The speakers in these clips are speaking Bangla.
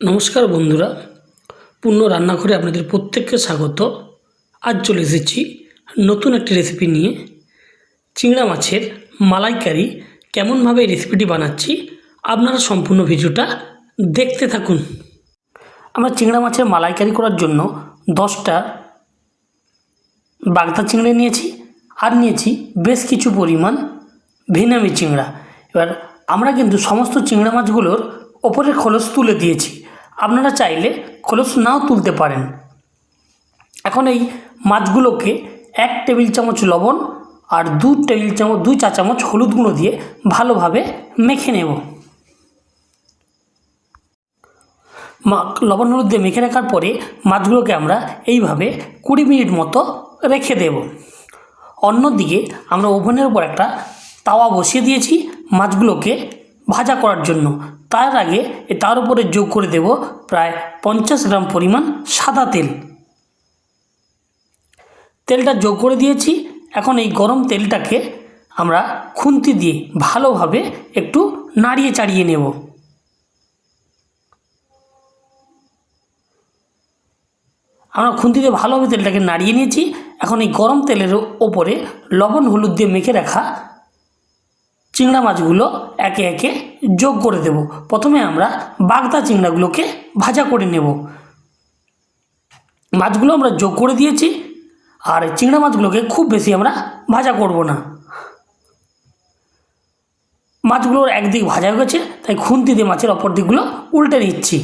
নমস্কার বন্ধুরা, পূর্ণ রান্নাঘরে আপনাদের প্রত্যেককে স্বাগত। আজ চলে এসেছি নতুন একটি রেসিপি নিয়ে। চিংড়া মাছের মালাইকারি কেমনভাবে এই রেসিপিটি বানাচ্ছি, আপনারা সম্পূর্ণ ভিডিওটা দেখতে থাকুন। আমরা চিংড়া মাছের মালাইকারি করার জন্য দশটা বাগদা চিংড়ি নিয়েছি, আর নিয়েছি বেশ কিছু পরিমাণ ভেনামি চিংড়া। এবার আমরা কিন্তু সমস্ত চিংড়া মাছগুলোর ওপরের খোলস তুলে দিয়েছি। আপনারা চাইলে খোলস নাও তুলতে পারেন। এখন এই মাছগুলোকে এক টেবিল চামচ লবণ আর দু টেবিল চামচ দুই চা চামচ হলুদ গুঁড়ো দিয়ে ভালোভাবে মেখে নেব। লবণ হলুদ দিয়ে মেখে রাখার পরে মাছগুলোকে আমরা এইভাবে কুড়ি মিনিট মতো রেখে দেব। অন্যদিকে আমরা ওভেনের উপর একটা তাওয়া বসিয়ে দিয়েছি। মাছগুলোকে ভাজা করার জন্য। তার আগে তার উপরে যোগ করে দেব প্রায় পঞ্চাশ গ্রাম পরিমাণ সাদা তেল। তেলটা যোগ করে দিয়েছি। এখন এই গরম তেলটাকে আমরা খুন্তি দিয়ে ভালোভাবে একটু নাড়িয়ে চাড়িয়ে নেব। আমরা খুন্তিতে ভালোভাবে তেলটাকে নাড়িয়ে নিয়েছি। এখন এই গরম তেলের ওপরে লবণ হলুদ দিয়ে মেখে রাখা চিংড়া মাছগুলো একে একে যোগ করে দেব। প্রথমে আমরা বাগদা চিংড়াগুলোকে ভাজা করে নেব। মাছগুলো আমরা যোগ করে দিয়েছি, আর চিংড়া মাছগুলোকে খুব বেশি আমরা ভাজা করব না। মাছগুলোর একদিক ভাজা হয়ে গেছে, তাই খুন্তি দিয়ে মাছের অপর দিকগুলো উল্টে নিচ্ছি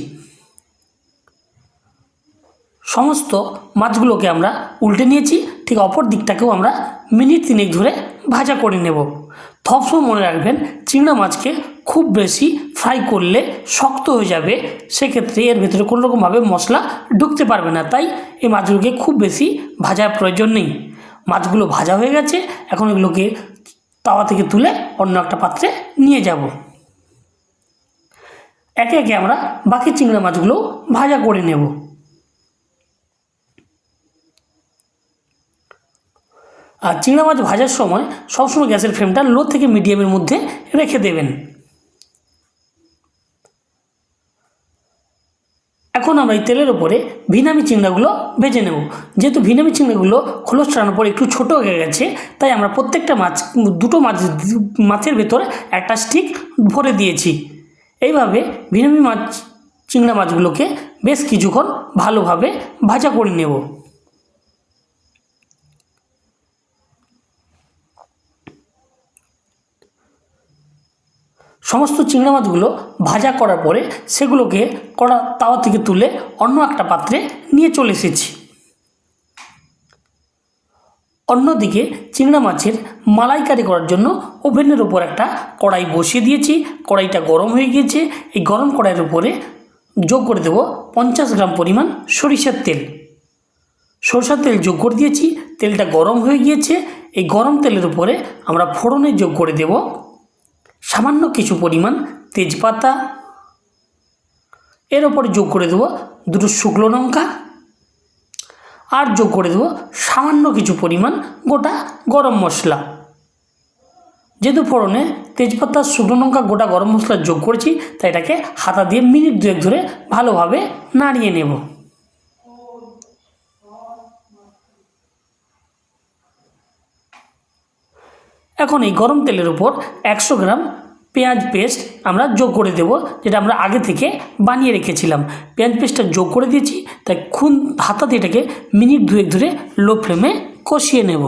সমস্ত মাছগুলোকে আমরা উল্টে নিয়েছি, ঠিক অপর দিকটাকেও আমরা মিনিট তিনেক ধরে ভাজা করে নেব। সবসময় মনে রাখবেন, চিংড়া মাছকে খুব বেশি ফ্রাই করলে শক্ত হয়ে যাবে, সেক্ষেত্রে এর ভেতরে কোনো রকমভাবে মশলা ঢুকতে পারবে না। তাই এই মাছগুলোকে খুব বেশি ভাজার প্রয়োজন নেই। মাছগুলো ভাজা হয়ে গেছে, এখন এগুলোকে তাওয়া থেকে তুলে অন্য একটা পাত্রে নিয়ে যাব। একে একে আমরা বাকি চিংড়া মাছগুলো ভাজা করে নেব। আর চিংড়া মাছ ভাজার সময় সবসময় গ্যাসের ফ্লেমটা লো থেকে মিডিয়ামের মধ্যে রেখে দেবেন। এখন আমরা এই তেলের ওপরে ভিনামি চিংড়াগুলো ভেজে নেব। যেহেতু ভিনামি চিংড়াগুলো খোলস ছাড়ানোর পর একটু ছোটো হয়ে গেছে, তাই আমরা প্রত্যেকটা মাছ, দুটো মাছ, মাছের ভেতরে একটা স্টিক ভরে দিয়েছি। এইভাবে ভিনামি মাছ, চিংড়া মাছগুলোকে বেশ কিছুক্ষণ ভালোভাবে ভাজা করে নেব। সমস্ত চিংড়া মাছগুলো ভাজা করার পরে সেগুলোকে কড়া তাওয়া থেকে তুলে অন্য একটা পাত্রে নিয়ে চলে এসেছি। অন্যদিকে চিংড়া মাছের মালাইকারি করার জন্য ওভেনের উপর একটা কড়াই বসিয়ে দিয়েছি। কড়াইটা গরম হয়ে গিয়েছে। এই গরম কড়াইয়ের উপরে যোগ করে দেব পঞ্চাশ গ্রাম পরিমাণ সরিষার তেল। সরষার তেল যোগ করে দিয়েছি। তেলটা গরম হয়ে গিয়েছে। এই গরম তেলের উপরে আমরা ফোড়নে যোগ করে দেব সামান্য কিছু পরিমাণ তেজপাতা। এর ওপরে যোগ করে দেবো দুটো শুকনো লঙ্কা। আর যোগ করে দেবো সামান্য কিছু পরিমাণ গোটা গরম মশলা। যেহেতু ফোড়নে তেজপাতা, শুকনো লঙ্কা, গোটা গরম মশলা যোগ করেছি, তাই এটাকে হাতা দিয়ে মিনিট দুয়েক ধরে ভালোভাবে নাড়িয়ে নেব। এখন এই গরম তেলের উপর একশো গ্রাম পেঁয়াজ পেস্ট আমরা যোগ করে দেব, যেটা আমরা আগে থেকে বানিয়ে রেখেছিলাম। পেঁয়াজ পেস্টটা যোগ করে দিয়েছি, তাই খুন হাতা দিয়ে এটাকে মিনিট দুয়েক ধরে লো ফ্লেমে কষিয়ে নেব।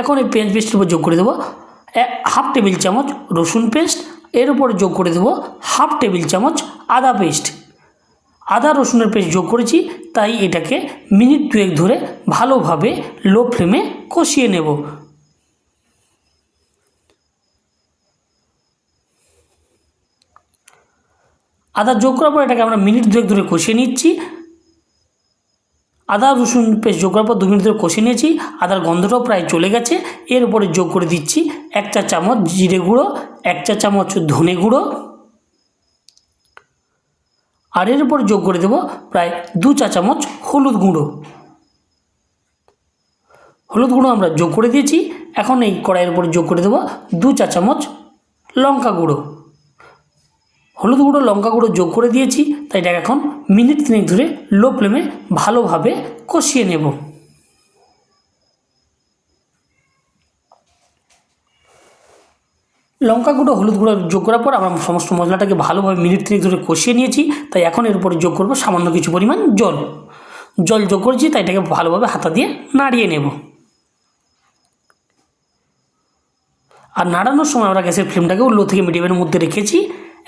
এখন এই পেঁয়াজ পেস্টের উপর যোগ করে দেবো হাফ টেবিল চামচ রসুন পেস্ট, এর উপর যোগ করে দেবো হাফ টেবিল চামচ আদা পেস্ট। আদা রসুনের পেস্ট যোগ করেছি, তাই এটাকে মিনিট দুয়েক ধরে ভালোভাবে লো ফ্লেমে কষিয়ে নেব। আদা যোগ করার পর এটাকে আমরা মিনিট দুয়েক ধরে কষিয়ে নিচ্ছি। আদা রসুন পেস্ট যোগ করার পর দু মিনিট ধরে কষিয়ে নিয়েছি। আদার গন্ধটাও প্রায় চলে গেছে। এর উপরে যোগ করে দিচ্ছি এক চা চামচ জিরে গুঁড়ো, এক চা চামচ ধনে গুঁড়ো। আর এর উপর যোগ করে দেব প্রায় দু চা চামচ হলুদ গুঁড়ো। হলুদ গুঁড়ো আমরা যোগ করে দিয়েছি। এখন এই কড়াইয়ের উপর যোগ করে দেবো দু চা চামচ লঙ্কা গুঁড়ো। হলুদ গুঁড়ো, লঙ্কা গুঁড়ো যোগ করে দিয়েছি। তাই এটাকে এখন মিনিট তিনেক ধরে লো ফ্লেমে ভালোভাবে কষিয়ে নেব। লঙ্কা গুঁড়ো, হলুদ গুঁড়ো যোগ করার পর আমরা সমস্ত মশলাটাকে ভালোভাবে মিনিট তিনেক ধরে কষিয়ে নিয়েছি। তাই এখন এর উপরে যোগ করব সামান্য কিছু পরিমাণ জল। জল যোগ করেছি, তাই এটাকে ভালোভাবে হাতা দিয়ে নাড়িয়ে নেব। আর নাড়ানোর সময় আমরা গ্যাসের ফ্লেমটাকেও লো থেকে মিডিয়ামের মধ্যে রেখেছি।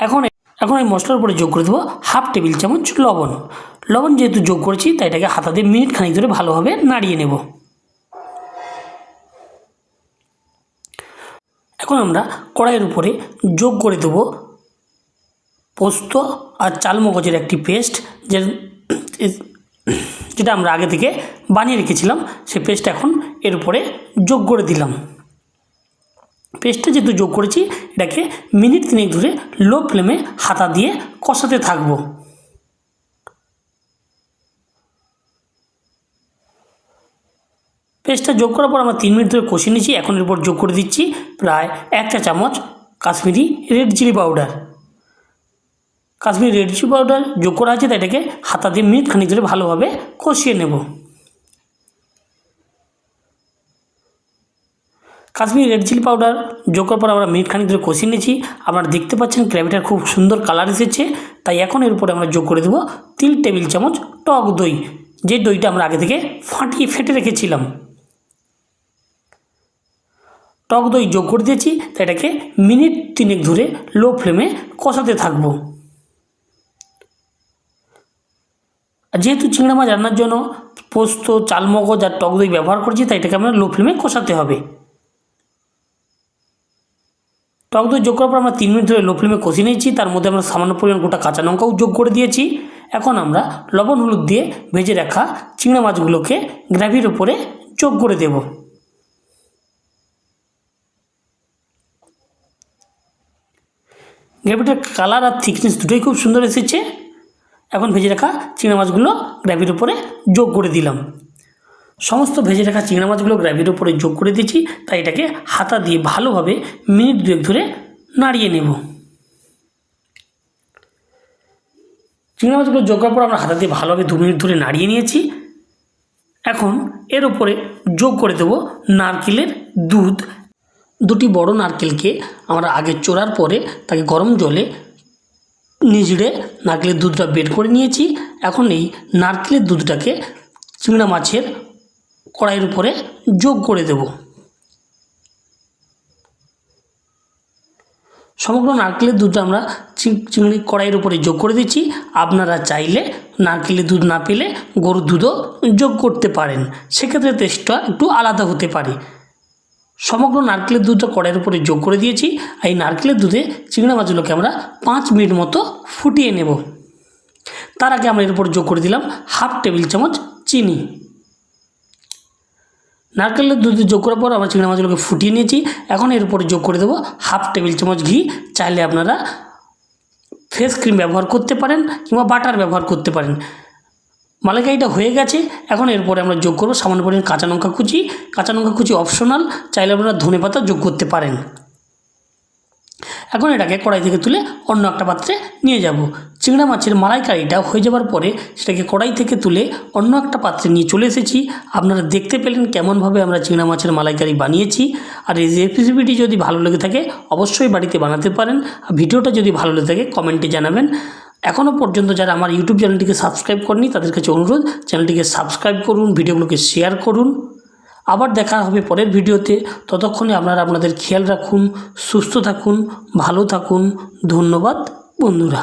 এখন এখন এই মশলার উপরে যোগ করে দেবো হাফ টেবিল চামচ লবণ। লবণ যেহেতু যোগ করেছি, তাই এটাকে হাতা দিয়ে মিনিট খানিক ধরে ভালোভাবে নাড়িয়ে নেব। এখন আমরা কড়াইয়ের উপরে যোগ করে দেবো পোস্ত আর চালমগজের একটি পেস্ট, যে যেটা আমরা আগে থেকে বানিয়ে রেখেছিলাম সেই পেস্ট এখন এর উপরে যোগ করে দিলাম। পেস্টটা যেহেতু যোগ করেছি, এটাকে মিনিট তিনেক ধরে লো ফ্লেমে হাতা দিয়ে কষাতে থাকব। পেস্টটা যোগ করার পর আমরা তিন মিনিট ধরে কষিয়ে নিয়েছি। এখন এর উপর যোগ করে দিচ্ছি প্রায় এক চা চামচ Kashmiri red chilli powder Kashmiri red chilli powder যোগ করা আছে, তাই এটাকে হাতা দিয়ে মিনিট খানিক ধরে ভালোভাবে কষিয়ে নেব। কাশ্মীরি রেড চিলি পাউডার যোগ করার পর আমরা মিনিট খানিক ধরে কষিয়ে নিয়েছি। আপনারা দেখতে পাচ্ছেন গ্রেভিটার খুব সুন্দর কালার এসেছে। তাই এখন এর উপরে আমরা যোগ করে দেবো তিন টেবিল চামচ টক দই। যে দইটা আমরা আগে থেকে ফাটিয়ে ফেটে রেখেছিলাম। টক দই যোগ করে দিয়েছি তাই এটাকে মিনিট তিনেক ধরে লো ফ্লেমে কষাতে থাকব। যেহেতু চিংড়া মাছ রান্নার জন্য পোস্ত, চালমগজ আর টক দই ব্যবহার করছি, তাই এটাকে আমরা লো ফ্লেমে কষাতে হবে। টক দই যোগ করার পর আমরা তিন মিনিট ধরে লো ফ্লেমে কষিয়ে নিয়েছি, তার মধ্যে আমরা সামান্য পরিমাণ গোটা কাঁচা লঙ্কাও যোগ করে দিয়েছি। এখন আমরা লবণ হলুদ দিয়ে ভেজে রাখা চিংড়া মাছগুলোকে গ্রেভির ওপরে যোগ করে দেব। গ্রেভিটার কালার আর থিকনেস দুটোই খুব সুন্দর এসেছে। এখন ভেজে রাখা চিংড়া মাছগুলো গ্রেভির উপরে যোগ করে দিলাম। সমস্ত ভেজে রাখা চিংড়া মাছগুলো গ্রেভির উপরে যোগ করে দিয়েছি, তাই এটাকে হাতা দিয়ে ভালোভাবে মিনিট দুয়েক ধরে নাড়িয়ে নেব। চিংড়া মাছগুলো যোগ করার পর আমরা হাতা দিয়ে ভালোভাবে দু মিনিট ধরে নাড়িয়ে নিয়েছি। এখন এর ওপরে যোগ করে দেব নারকেলের দুধ দুটি বড় নারকেলকে আমরা আগে চোরার পরে তাকে গরম জলে নিজড়ে নারকেলের দুধটা বের করে নিয়েছি। এখন এই নারকেলের দুধটাকে চিংড়া মাছের কড়াইয়ের উপরে যোগ করে দেব। সমগ্র নারকেলের দুধটা আমরা চিংড়ি কড়াইয়ের উপরে যোগ করে দিচ্ছি। আপনারা চাইলে নারকেলের দুধ না পেলে গরুর দুধও যোগ করতে পারেন। সেক্ষেত্রে টেস্টটা একটু আলাদা হতে পারে। সমগ্র নারকেলের দুধটা কড়াইয়ের উপরে যোগ করে দিয়েছি আর এই নারকেলের দুধে চিংড়া মাছগুলোকে আমরা পাঁচ মিনিট মতো ফুটিয়ে নেব। তার আগে আমরা এর উপর যোগ করে দিলাম হাফ টেবিল চামচ চিনি। নারকেলের দুধ যোগ করার পর আমরা চিংড়া মাছগুলোকে ফুটিয়ে নিয়েছি। এখন এর উপরে যোগ করে দেবো হাফ টেবিল চামচ ঘি। চাইলে আপনারা ফেস ক্রিম ব্যবহার করতে পারেন কিংবা বাটার ব্যবহার করতে পারেন। মালাইকারিটা হয়ে গেছে। এখন এরপরে আমরা যোগ করব। সামান্য পরিমাণ কাঁচা লঙ্কা কুচি। কাঁচা লঙ্কা কুচি অপশনাল চাইলে আপনারা ধনে পাতা যোগ করতে পারেন। এখন এটাকে কড়াই থেকে তুলে অন্য একটা পাত্রে নিয়ে যাব। চিংড়া মাছের মালাইকারিটা হয়ে যাওয়ার পরে সেটাকে কড়াই থেকে তুলে অন্য একটা পাত্রে নিয়ে চলে এসেছি। আপনারা দেখতে পেলেন কেমনভাবে আমরা চিংড়া মাছের মালাইকারি বানিয়েছি। আর এই রেসিপিটি যদি ভালো লেগে থাকে, অবশ্যই বাড়িতে বানাতে পারেন। আর ভিডিওটা যদি ভালো লেগে থাকে, কমেন্টে জানাবেন। এখনও পর্যন্ত যারা আমার ইউটিউব চ্যানেলটিকে সাবস্ক্রাইব করেনি, তাদের কাছে অনুরোধ, চ্যানেলটিকে সাবস্ক্রাইব করুন, ভিডিওগুলোকে শেয়ার করুন। আবার দেখা হবে পরের ভিডিওতে। ততক্ষণে আপনারা আপনাদের খেয়াল রাখুন, সুস্থ থাকুন, ভালো থাকুন। ধন্যবাদ, বন্ধুরা।